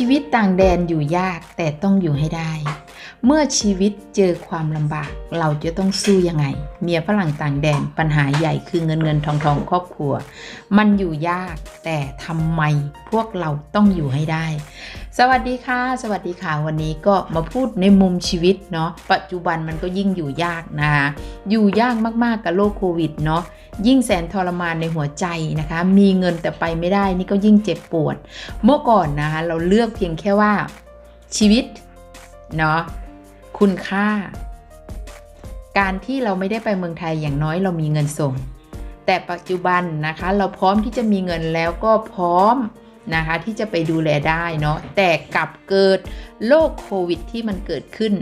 ชีวิตต่างแดนอยู่ยากแต่ต้องอยู่ให้ได้ เมื่อชีวิตเจอความลำบาก เราจะต้องสู้ยังไง เมียฝรั่งต่างแดนปัญหาใหญ่คือเงินเงินทองทองครอบครัว มันอยู่ยากแต่ทำไมพวกเราต้องอยู่ให้ได้ สวัสดีค่ะ สวัสดีค่ะ วันนี้ก็มาพูดในมุมชีวิตเนาะปัจจุบันมันก็ยิ่งอยู่ยากนะคะอยู่ยากมากๆกับโรคโควิดเนาะยิ่งแสนทรมานในหัวใจนะคะ มีเงินแต่ไปไม่ได้นี่ก็ยิ่งเจ็บปวด เมื่อก่อนนะคะเราเลือกเพียงแค่ว่าชีวิตเนาะคุณค่า การที่เราไม่ได้ไปเมืองไทยอย่างน้อยเรามีเงินส่ง แต่ปัจจุบันนะคะ เราพร้อมที่จะมีเงินแล้วก็พร้อม นะคะที่จะไปดูแลได้เนาะแต่กลับเกิดโรคโควิดที่มันเกิดขึ้น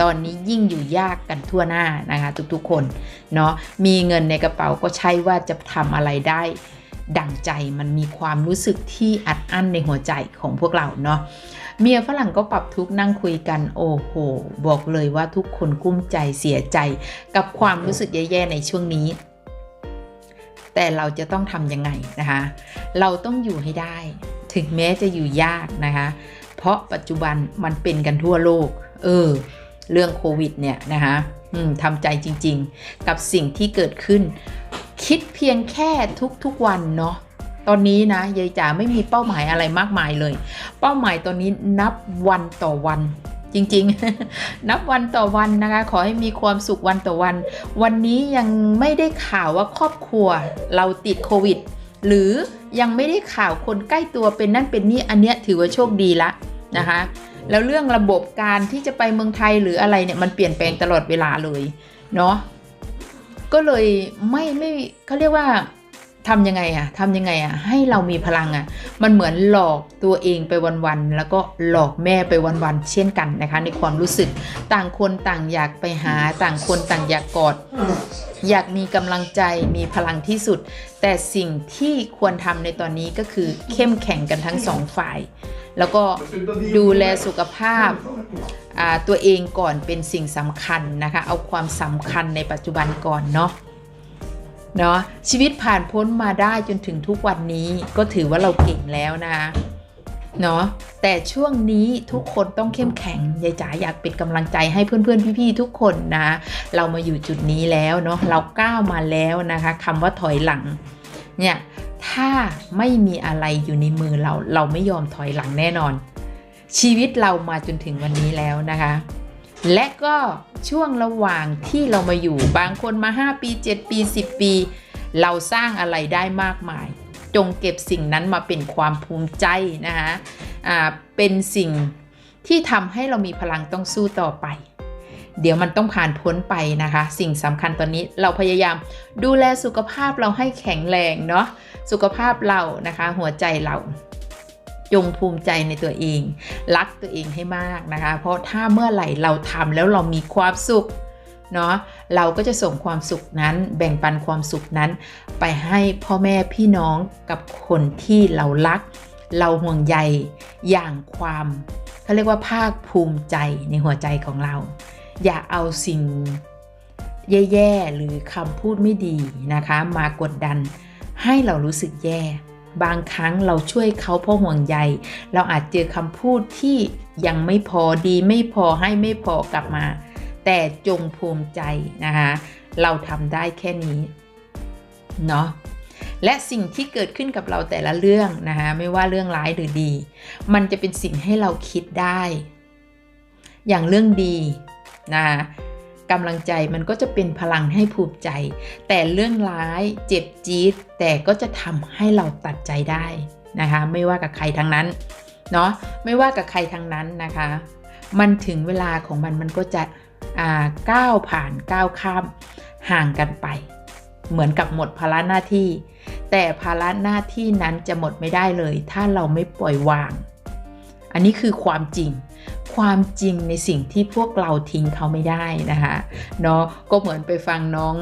ตอนนี้ยิ่งอยู่ยากกันทั่วหน้านะคะทุกๆคนเนาะมีเงินในกระเป๋าก็ใช่ว่าจะทำอะไรได้ดั่งใจมันมีความรู้สึกที่อัดอั้นในหัวใจของพวกเราเนาะเมียฝรั่งก็ปรับทุกนั่งคุยกันโอ้โห บอกเลยว่าทุกคนกุ้มใจเสียใจกับความรู้สึกแย่ๆในช่วงนี้ แต่เราจะต้องทำยังไงนะคะ เราต้องอยู่ให้ได้ ถึงแม้จะอยู่ยากนะคะ เพราะปัจจุบันมันเป็นกันทั่วโลก เออ เรื่องโควิดเนี่ยนะคะทำใจจริงๆ กับสิ่งที่เกิดขึ้น คิดเพียงแค่ทุกๆวันเนาะตอนนี้นะยายจ๋าไม่มีเป้าหมายอะไรมากมายเลย เป้าหมายตอนนี้นับวันต่อวัน จริงๆ นับวันต่อวันนะคะ ขอให้มีความสุขวันต่อวัน วันนี้ยังไม่ได้ข่าวว่าครอบครัวเราติดโควิด หรือยังไม่ได้ข่าวคนใกล้ตัวเป็นนั่นเป็นนี่อันเนี้ยถือว่าโชคดีละนะคะ แล้วเรื่องระบบการที่จะไปเมืองไทยหรืออะไรเนี่ยมันเปลี่ยนแปลงตลอดเวลาเลยเนาะก็เลยไม่ไม่เขาเรียกว่า ทำยังไงอะทำยังไงอะให้เรามีพลังอะมันเหมือนหลอกตัวเองไปวันๆ แล้วก็หลอกแม่ไปวันๆ เช่นกันนะคะ ในความรู้สึก ต่างคนต่างอยากไปหา ต่างคนต่างอยากกอด อยากมีกำลังใจ มีพลังที่สุด แต่สิ่งที่ควรทำในตอนนี้ก็คือเข้มแข็งกันทั้งสองฝ่าย แล้วก็ดูแลสุขภาพตัวเองก่อนเป็นสิ่งสำคัญนะคะ เอาความสำคัญในปัจจุบันก่อนเนาะ เนาะชีวิตผ่านพ้นมาได้จนถึงทุกวันนี้ก็ถือว่าเราเก่งแล้วนะคะเนาะแต่ช่วงนี้ทุกคนต้องเข้มแข็งยายจ๋าอยากเป็นกำลังใจให้เพื่อนๆพี่ๆทุกคนนะเรามาอยู่จุดนี้แล้วเนาะเราก้าวมาแล้วนะคะคำว่าถอยหลังเนี่ยถ้าไม่มีอะไรอยู่ในมือเราเราไม่ยอมถอยหลังแน่นอน ชีวิตเรามาจนถึงวันนี้แล้วนะคะ และก็ช่วงระหว่างที่เรามาอยู่บางคนมา 5 ปี 7 ปี 10 ปี เราสร้างอะไรได้มากมาย จงเก็บสิ่งนั้นมาเป็นความภูมิใจนะคะอ่าเป็นสิ่งที่ทำให้เรามีพลังต้องสู้ต่อไป เดี๋ยวมันต้องผ่านพ้นไปนะคะ สิ่งสำคัญตอนนี้เราพยายามดูแลสุขภาพเราให้แข็งแรงเนาะสุขภาพเรานะคะ หัวใจเรา จงภูมิใจในตัวเอง รักตัวเองให้มากนะคะ เพราะถ้าเมื่อไหร่เราทำแล้วเรามีความสุขเนาะเราก็จะส่งความสุขนั้น แบ่งปันความสุขนั้น ไปให้พ่อแม่พี่น้องกับคนที่เรารัก เราห่วงใยอย่างความเขาเรียกว่าภาคภูมิใจในหัวใจของเรา อย่าเอาสิ่งแย่ ๆ หรือคำพูดไม่ดีนะคะ มากดดันให้เรารู้สึกแย่ บางครั้งเราช่วยเขาเพราะห่วงใย เราอาจเจอคำพูดที่ยังไม่พอดีไม่พอให้ไม่พอกลับมา แต่จงภูมิใจนะคะ เราทำได้แค่นี้ เนาะและสิ่งที่เกิดขึ้นกับเราแต่ละเรื่องนะคะไม่ว่าเรื่องร้ายหรือดี มันจะเป็นสิ่งให้เราคิดได้ อย่างเรื่องดีนะคะ กำลังใจมันก็จะเป็นพลังให้ภูมิใจ แต่เรื่องร้ายเจ็บจี๊ดแต่ก็จะทำให้เราตัดใจได้นะคะ ไม่ว่ากับใครทั้งนั้นเนาะไม่ว่ากับใครทั้งนั้นนะคะ มันถึงเวลาของมันมันก็จะอ่าก้าวผ่านก้าวข้ามห่างกันไป เหมือนกับหมดภาระหน้าที่ แต่ภาระหน้าที่นั้นจะหมดไม่ได้เลย ถ้าเราไม่ปล่อยวาง อันนี้คือความจริง ความจริงในสิ่งที่พวกเราทิ้งเขาไม่ได้นะคะเนาะก็เหมือนไปฟังน้อง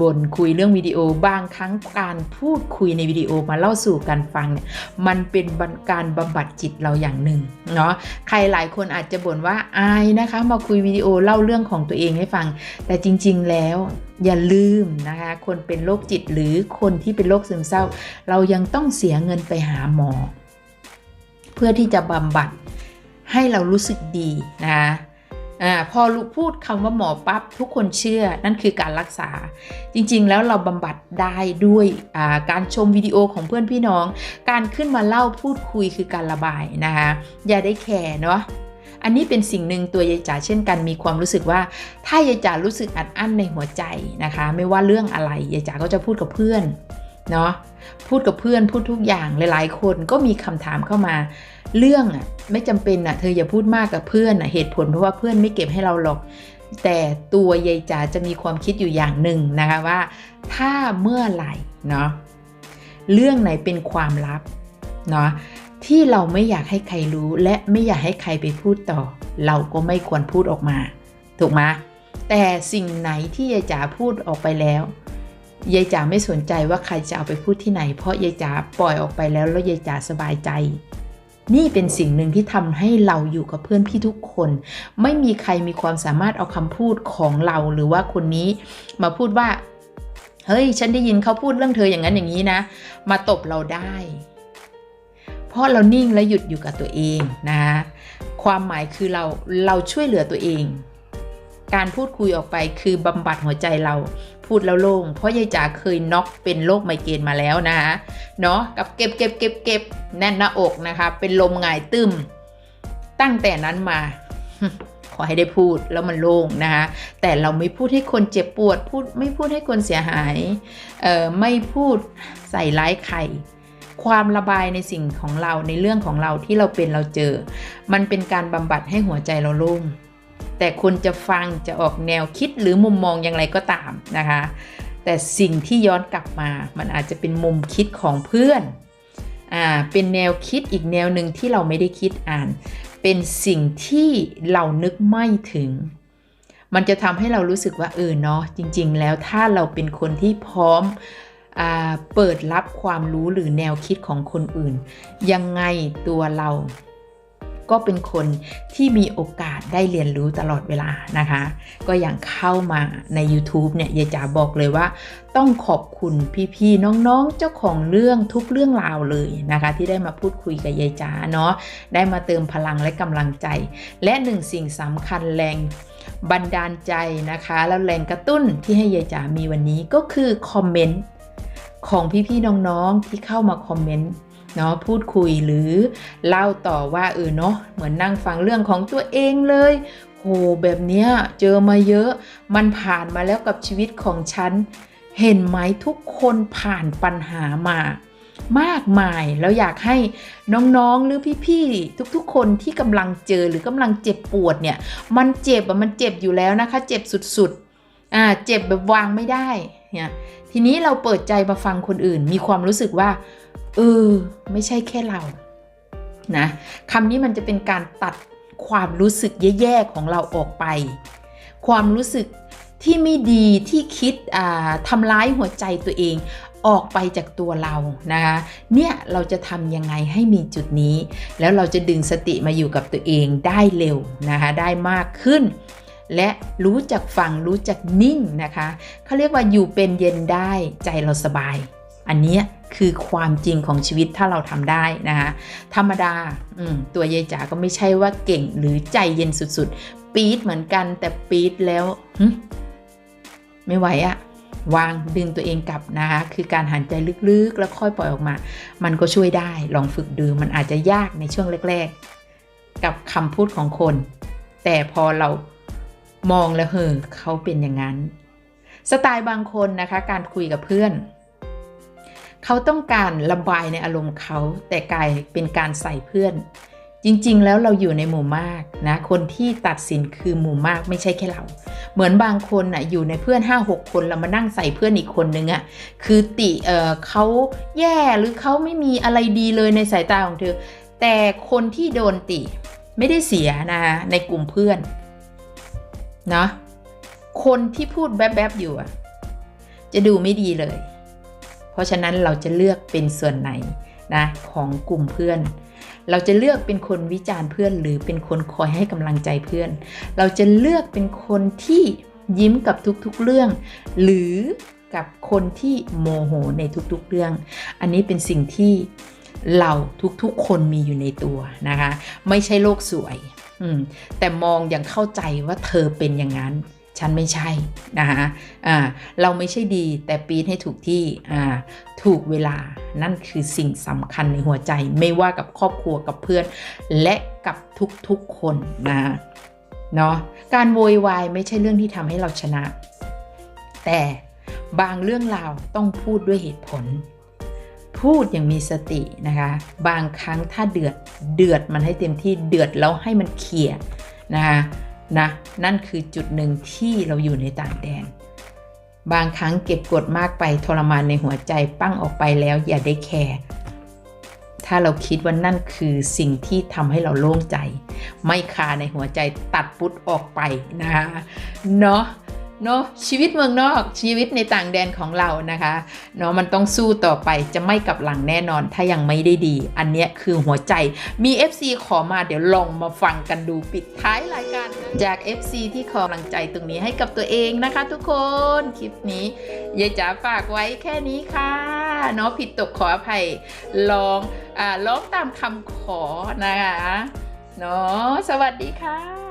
บ่นคุยเรื่องวิดีโอบางครั้งการพูดคุยในวิดีโอมาเล่าสู่กันฟังเนี่ยมันเป็นการบำบัดจิตเราอย่างหนึ่งเนาะใครหลายคนอาจจะบ่นว่าอายนะคะมาคุยวิดีโอเล่าเรื่องของตัวเองให้ฟัง แต่จริง ๆ แล้วอย่าลืมนะคะคนเป็นโรคจิตหรือคนที่เป็นโรคซึมเศร้า เรายังต้องเสียเงินไปหาหมอ เพื่อที่จะบำบัด ให้เรารู้สึกดีนะอ่าพอลูกพูดคำว่าหมอปั๊บทุกคนเชื่อนั่นคือการรักษา จริงๆ แล้วเราบำบัดได้ด้วยอ่าการชมวิดีโอของเพื่อนพี่น้อง การขึ้นมาเล่าพูดคุยคือการระบายนะคะอย่าได้แคร์เนาะอันนี้เป็นสิ่งหนึ่งตัวยายจ๋าเช่นกันมีความรู้สึกว่า ถ้ายายจ๋ารู้สึกอัดอั้นในหัวใจนะคะ ไม่ว่าเรื่องอะไรยายจ๋าก็จะพูดกับเพื่อน เนาะพูดกับเพื่อนพูดทุกอย่างหลาย ๆ คนก็มีคำถามเข้ามา เรื่องอะไม่จำเป็นอะเธออย่าพูดมากกับเพื่อนอะเหตุผลเพราะว่าเพื่อนไม่เก็บให้เราหรอก แต่ตัวยายจ๋าจะมีความคิดอยู่อย่างหนึ่งนะคะว่า ถ้าเมื่อไหร่เนาะเรื่องไหนเป็นความลับเนาะที่เราไม่อยากให้ใครรู้และไม่อยากให้ใครไปพูดต่อ เราก็ไม่ควรพูดออกมา ถูกไหมแต่สิ่งไหนที่ยายจ๋าพูดออกไปแล้ว ยายจ๋าไม่สนใจว่าใครจะเอาไปพูดที่ไหน เพราะยายจ๋าปล่อยออกไปแล้วแล้วยายจ๋าสบายใจ นี่เป็นสิ่งหนึ่งที่ทำให้เราอยู่กับเพื่อนพี่ทุกคน ไม่มีใครมีความสามารถเอาคำพูดของเราหรือว่าคนนี้ มาพูดว่า เฮ้ย ฉันได้ยินเขาพูดเรื่องเธออย่างนั้นอย่างนี้นะ มาตบเราได้ เพราะเรานิ่งและหยุดอยู่กับตัวเองนะ ความหมายคือเราเราช่วยเหลือตัวเอง การพูดคุยออกไปคือบำบัดหัวใจเราพูดแล้วโล่งเพราะยายจ๋าเคยน็อกเป็นโรคไมเกรนมาแล้วนะคะเนาะกับเก็บเก็บเก็บเก็บแน่นหน้าอกนะคะ เป็นลมหงายตึมตั้งแต่นั้นมาขอให้ได้พูดแล้วมันโล่งนะคะแต่เราไม่พูดให้คนเจ็บปวด พูดไม่พูดให้คนเสียหายเอ่อไม่พูดใส่ร้ายใครความระบายในสิ่งของเราในเรื่องของเราที่เราเป็นเราเจอ มันเป็นการบำบัดให้หัวใจเราโล่ง แต่คนจะฟังจะออกแนวคิดหรือมุมมองอย่างไรก็ตามนะคะ แต่สิ่งที่ย้อนกลับมามันอาจจะเป็นมุมคิดของเพื่อนอ่าเป็นแนวคิดอีกแนวหนึ่งที่เราไม่ได้คิดอ่าน เป็นสิ่งที่เรานึกไม่ถึง มันจะทำให้เรารู้สึกว่าเออเนาะจริง ๆ แล้วถ้าเราเป็นคนที่พร้อมอ่าเปิดรับความรู้หรือแนวคิดของคนอื่น ยังไงตัวเรา ก็เป็นคนที่มีโอกาสได้เรียนรู้ตลอดเวลานะคะ ก็อย่างเข้ามาใน YouTube เนี่ยยายจ๋าบอกเลยว่า ต้องขอบคุณพี่ๆน้องๆเจ้าของเรื่องทุกเรื่องราวเลยนะคะ ที่ได้มาพูดคุยกับยายจ๋าเนาะได้มาเติมพลังและกำลังใจ และหนึ่งสิ่งสำคัญแรงบันดาลใจนะคะ แล้วแรงกระตุ้นที่ให้ยายจ๋ามีวันนี้ก็คือคอมเมนต์ของพี่ๆน้องๆที่เข้ามาคอมเมนต์ เนาะพูดคุยหรือเล่าต่อว่าเออเนาะเหมือนนั่งฟังเรื่องของตัวเองเลยโหแบบเนี้ยเจอมาเยอะมันผ่านมาแล้วกับชีวิตของฉัน เห็นไหมทุกคนผ่านปัญหามามากมายแล้วอยากให้น้องๆหรือพี่ๆทุกๆ คนที่กำลังเจอหรือกำลังเจ็บปวดเนี่ย มันเจ็บอะมันเจ็บอยู่แล้วนะคะ เจ็บสุดๆอ่าเจ็บแบบวางไม่ได้เนี่ยทีนี้เราเปิดใจมาฟังคนอื่น มีความรู้สึกว่า เออ ไม่ใช่แค่เรา นะคำนี้มันจะเป็นการตัดความรู้สึกแย่ๆของเราออกไป ความรู้สึกที่ไม่ดีที่คิดทำร้ายหัวใจตัวเองออกไปจากตัวเรานะคะเนี่ยเราจะทำยังไงให้มีจุดนี้ แล้วเราจะดึงสติมาอยู่กับตัวเองได้เร็วนะคะได้มากขึ้น และรู้จักฟังรู้จักนิ่งนะคะเขาเรียกว่าอยู่เป็นเย็นได้ใจเราสบาย อันนี้ คือความจริงของชีวิตถ้าเราทำได้นะคะธรรมดาตัวยายจ๋าก็ไม่ใช่ว่าเก่งหรือใจเย็นสุดๆ ปี๊ดเหมือนกันแต่ปี๊ดแล้วไม่ไหวอะวางดึงตัวเองกลับนะคะคือการหันใจลึกๆ แล้วค่อยปล่อยออกมา มันก็ช่วยได้ลองฝึกดูมันอาจจะยากในช่วงแรก ๆ กับคำพูดของคน แต่พอเรามองแล้วเฮอเขาเป็นอย่างนั้น สไตล์บางคนนะคะ การคุยกับเพื่อน เขาต้องการระบายในอารมณ์เขาแต่กลายเป็นการใส่เพื่อน จริงๆ แล้วเราอยู่ในหมู่มากนะคนที่ตัดสินคือหมู่มากไม่ใช่แค่เรา เหมือนบางคนอะอยู่ในเพื่อน 5-6 คนเรามานั่งใส่เพื่อนอีกคนนึงอะคือติเออเขาแย่หรือเขาไม่มีอะไรดีเลยในสายตาของเธอ แต่คนที่โดนติไม่ได้เสียนะในกลุ่มเพื่อนนะคนที่พูดแบ๊บๆอยู่อะจะดูไม่ดีเลย เพราะฉะนั้นเราจะเลือกเป็นส่วนไหนนะของกลุ่มเพื่อน เราจะเลือกเป็นคนวิจารณ์เพื่อน หรือเป็นคนคอยให้กำลังใจเพื่อน เราจะเลือกเป็นคนที่ยิ้มกับทุกๆเรื่อง หรือกับคนที่โมโหในทุกๆเรื่อง อันนี้เป็นสิ่งที่เราทุกๆคนมีอยู่ในตัวนะคะ ไม่ใช่โลกสวยแต่มองอย่างเข้าใจว่าเธอเป็นอย่างนั้น ฉันไม่ใช่นะคะอ่าเราไม่ใช่ดีแต่ปีนให้ถูกที่ถูกเวลานั่นคือสิ่งสำคัญในหัวใจ ไม่ว่ากับครอบครัวกับเพื่อน และกับทุกๆคนนะเนาะการโวยวายไม่ใช่เรื่องที่ทำให้เราชนะ แต่บางเรื่องราวต้องพูดด้วยเหตุผล พูดอย่างมีสตินะคะ บางครั้งถ้าเดือดเดือดมันให้เต็มที่เดือดแล้วให้มันเคลียร์นะคะ นะนั่นคือจุดหนึ่งที่เราอยู่ในต่างแดน บางครั้งเก็บกดมากไปทรมานในหัวใจปั้งออกไปแล้วอย่าได้แคร์ถ้าเราคิดว่านั่นคือสิ่งที่ทำให้เราโล่งใจ ไม่คาในหัวใจตัดปุ๊ดออกไปนะคะเนาะ เนาะชีวิตเมืองนอกชีวิตในต่างแดนของเรานะคะเนาะมันต้องสู้ต่อไปจะไม่กลับหลังแน่นอนถ้ายังไม่ได้ดี อันเนี้ยคือหัวใจมี FC ขอมาเดี๋ยวลองมาฟังกันดูปิดท้ายรายการจาก FC ที่ขอกำลังใจตรงนี้ให้กับตัวเองนะคะ ทุกคนคลิปนี้ยายจ๋าฝากไว้แค่นี้ค่ะเนาะผิดตกขออภัยลองอ่าร้องตามคำขอนะคะเนาะสวัสดีค่ะ